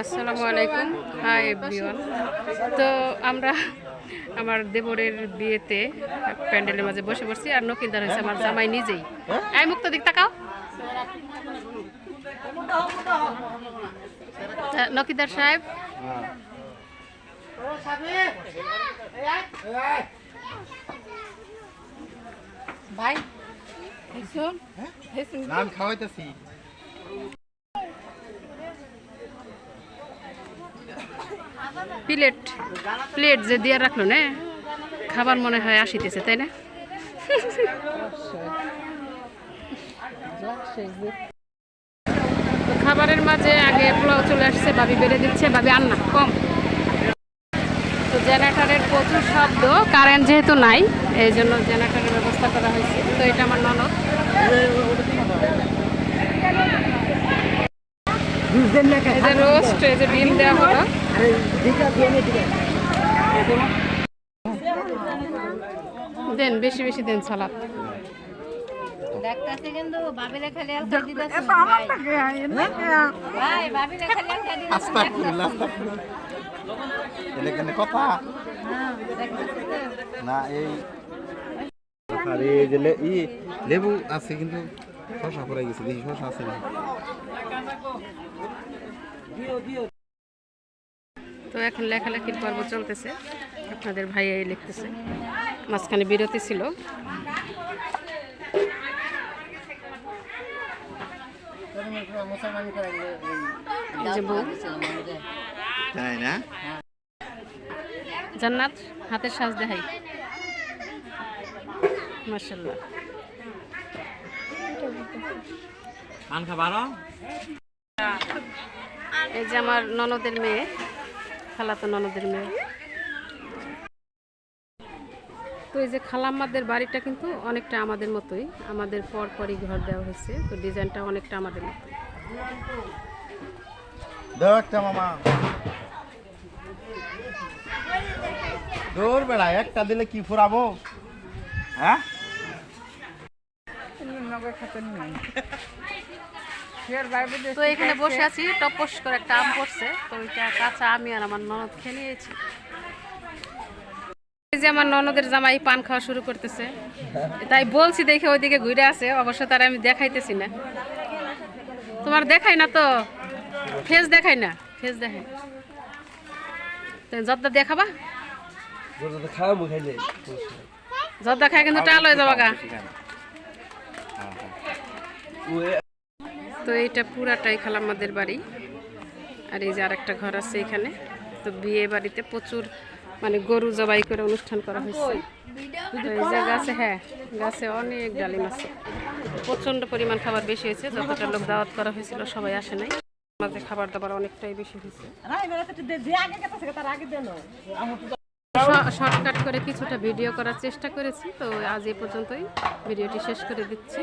আসসালামু আলাইকুম। Hi everyone তো আমরা আমার দেবরের বিয়েতে প্যান্ডেলের মাঝে বসে পড়ছি আর নকিনদার হয়েছে আমার জামাই নিজেই। এই মুক্ত দিক তাকাও। নকিদার সাহেব। ভাই শুন নাম খাওয়াইতেছি। প্লেট প্লেট যে দিয়ে রাখল না খাবার মনে হয় আসিতেছে তাই না? খাবারের মাঝে আগে পোলাও চলে আসছে ভাবি বেড়ে দিচ্ছে ভাবি আন্না কম। তো জেনারেটারের প্রচুর শব্দ কারেন্ট যেহেতু নাই এই জন্য জেনারেটারের ব্যবস্থা করা হয়েছে। তো এটা আমার ননদ। এই যে রোস্ট এই যে বিল দেওয়া হলো। দেন বেশি বেশি দেন সালাদ। কথা? না এই আরে এই যে ই লেবু আছে কিন্তু শশা পড়ে গেছে দেখি শশা আছে না? তো এখন লেখালেখির পর্ব চলতেছে। আপনাদের ভাই এই লিখতেছে। মাঝখানে বিরতি ছিল। জান্নাত হাতের সাজ দেখাই। মার্শাল্লাহ এই যে আমার ননদের মেয়ে। খালাতো ননদের মেয়ে। তো এই যে খালাম্মাদের বাড়িটা কিন্তু অনেকটা আমাদের মতোই। আমাদের পর পরই ঘর দেওয়া হয়েছে। তো ডিজাইনটা অনেকটা আমাদের মতোই। দাও একটা মামা। দৌড় বেড়া একটা দিলে কি ফুরাবো? হ্যাঁ? তো এখানে বসে আছি টপস করে একটা আম পড়ছে। তো ওইটা কাঁচা আমি আর আমার ননদ খেয়ে নিয়েছি। যে আমার ননদের জামাই পান খাওয়া শুরু করতেছে। তাই বলছি দেখে ওইদিকে ঘুরে আছে অবশ্য তার আমি দেখাইতেছি না। তোমার দেখাই না তো? ফেস দেখাই না? ফেস দেখাই জর্দা দেখাবা? জর্দা খাই কিন্তু টাল হয়ে যাবা গা। তো এইটা পুরাটাই খালাম্মাদের বাড়ি। আর এই যে আরেকটা ঘর আছে এখানে। তো বিয়ে বাড়িতে প্রচুর মানে গরু জবাই করে অনুষ্ঠান করা হয়েছে। এই যে গাছে হ্যাঁ গাছে অনেক ডালিম আছে। প্রচণ্ড পরিমাণ খাবার বেশি হয়েছে, যতটা লোক দাওয়াত করা হয়েছিল, সবাই আসে নাই। মাঝে খাবার দাবার অনেকটাই বেশি হয়েছে। শর্টকাট করে কিছুটা ভিডিও করার চেষ্টা করেছি, তো আজ এই পর্যন্তই। ভিডিওটি শেষ করে দিচ্ছি।